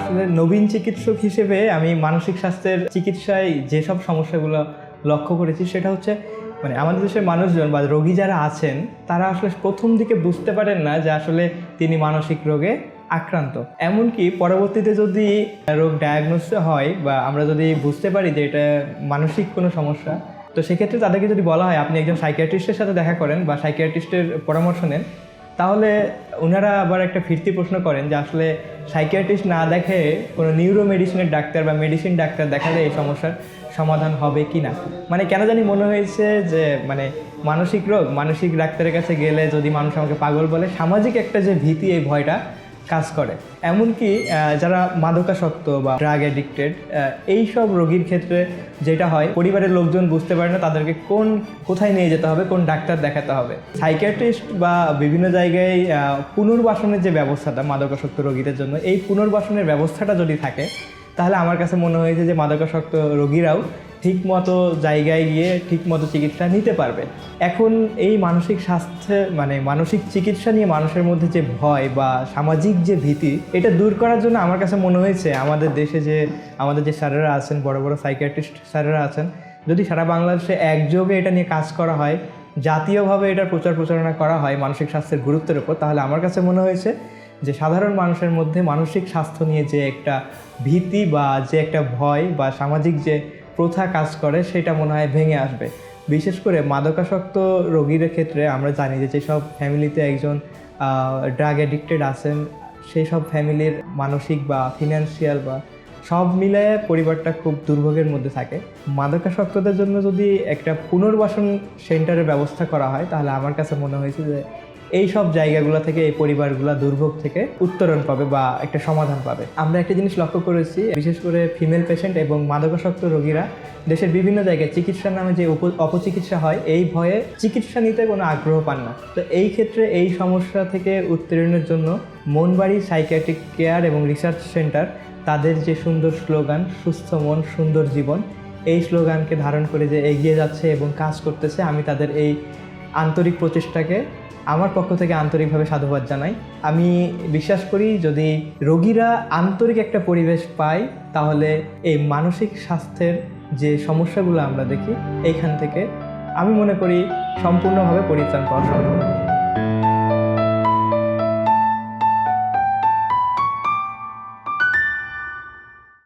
আসলে নবীন চিকিৎসক হিসেবে আমি মানসিক স্বাস্থ্যের চিকিৎসায় যেসব সমস্যাগুলো লক্ষ্য করেছি, সেটা হচ্ছে মানে আমাদের দেশের মানুষজন বা রোগী যারা আছেন, তারা আসলে প্রথম দিকে বুঝতে পারেন না যে আসলে তিনি মানসিক রোগে আক্রান্ত। এমনকি পরবর্তীতে যদি রোগ ডায়াগনোস হয় বা আমরা যদি বুঝতে পারি যে এটা মানসিক কোনো সমস্যা, তো সেক্ষেত্রে তাদেরকে যদি বলা হয়, আপনি একজন সাইকিয়াট্রিস্টের সাথে দেখা করেন বা সাইকিয়াট্রিস্টের পরামর্শ নেন। তাহলে ওনারা আবার একটা ফিরতি প্রশ্ন করেন যে আসলে সাইকিয়াট্রিস্ট না দেখে কোনো নিউরো মেডিসিনের ডাক্তার বা মেডিসিন ডাক্তার দেখালে এই সমস্যার সমাধান হবে কি না? মানে কেন জানি মনে হয়েছে যে মানে মানসিক রোগ, মানসিক ডাক্তারের কাছে গেলে যদি মানুষ আমাকে পাগল বলে, সামাজিক একটা যে ভীতি এই ভয়টা কাজ করে। এমনকি যারা মাদকাসক্ত বা ড্রাগ অ্যাডিক্টেড এই সব রোগীর ক্ষেত্রে যেটা হয়, পরিবারের লোকজন বুঝতে পারে না তাদেরকে কোন কোথায় নিয়ে যেতে হবে, কোন ডাক্তার দেখাতে হবে। সাইকিয়াট্রিস্ট বা বিভিন্ন জায়গায় পুনর্বাসনের যে ব্যবস্থাটা মাদকাসক্ত রোগীদের জন্য, এই পুনর্বাসনের ব্যবস্থাটা যদি থাকে, তাহলে আমার কাছে মনে হয়েছে যে মাদকাসক্ত রোগীরাও ঠিকমতো জায়গায় গিয়ে ঠিকমতো চিকিৎসা নিতে পারবে। এখন এই মানসিক স্বাস্থ্যে মানে মানসিক চিকিৎসা নিয়ে মানুষের মধ্যে যে ভয় বা সামাজিক যে ভীতি, এটা দূর করার জন্য আমার কাছে মনে হয়েছে, আমাদের দেশে যে, আমাদের যে স্যারেরা আছেন, বড় বড় সাইকিয়াট্রিস্ট স্যারেরা আছেন, যদি সারা বাংলাদেশে একযোগে এটা নিয়ে কাজ করা হয়, জাতীয়ভাবে এটার প্রচার প্রচারণা করা হয় মানসিক স্বাস্থ্যের গুরুত্বের উপর, তাহলে আমার কাছে মনে হয়েছে যে সাধারণ মানুষের মধ্যে মানসিক স্বাস্থ্য নিয়ে যে একটা ভীতি বা যে একটা ভয় বা সামাজিক যে প্রথা কাজ করে, সেটা মনে হয় ভেঙে আসবে। বিশেষ করে মাদকাসক্ত রোগীর ক্ষেত্রে আমরা জানি যে যেসব ফ্যামিলিতে একজন ড্রাগ অ্যাডিক্টেড আছেন সেই সব ফ্যামিলির মানসিক বা ফিনান্সিয়াল বা সব মিলায়ে পরিবারটা খুব দুর্ভোগের মধ্যে থাকে। মাদকাসক্তদের জন্য যদি একটা পুনর্বাসন সেন্টারের ব্যবস্থা করা হয়, তাহলে আমার কাছে মনে হয়েছে যে এই সব জায়গাগুলো থেকে, এই পরিবারগুলো দুর্ভোগ থেকে উত্তরণ পাবে বা একটা সমাধান পাবে। আমরা একটা জিনিস লক্ষ্য করেছি, বিশেষ করে ফিমেল পেশেন্ট এবং মাদকাসক্ত রোগীরা, দেশের বিভিন্ন জায়গায় চিকিৎসার নামে যে অপচিকিৎসা হয়, এই ভয়ে চিকিৎসা নিতে কোনো আগ্রহ পান না। তো এই ক্ষেত্রে এই সমস্যা থেকে উত্তীর্ণের জন্য মনবাড়ি সাইকিয়াট্রিক কেয়ার এবং রিসার্চ সেন্টার তাদের যে সুন্দর স্লোগান, সুস্থ মন, সুন্দর জীবন, এই স্লোগানকে ধারণ করে যে এগিয়ে যাচ্ছে এবং কাজ করতেছে, আমি তাদের এই আন্তরিক প্রচেষ্টাকে আমার পক্ষ থেকে আন্তরিকভাবে সাধুবাদ জানাই। আমি বিশ্বাস করি যদি রোগীরা আন্তরিক একটা পরিবেশ পায়, তাহলে এই মানসিক স্বাস্থ্যের যে সমস্যাগুলো আমরা দেখি, এইখান থেকে আমি মনে করি সম্পূর্ণভাবে পরিত্রাণ পাওয়া সম্ভব।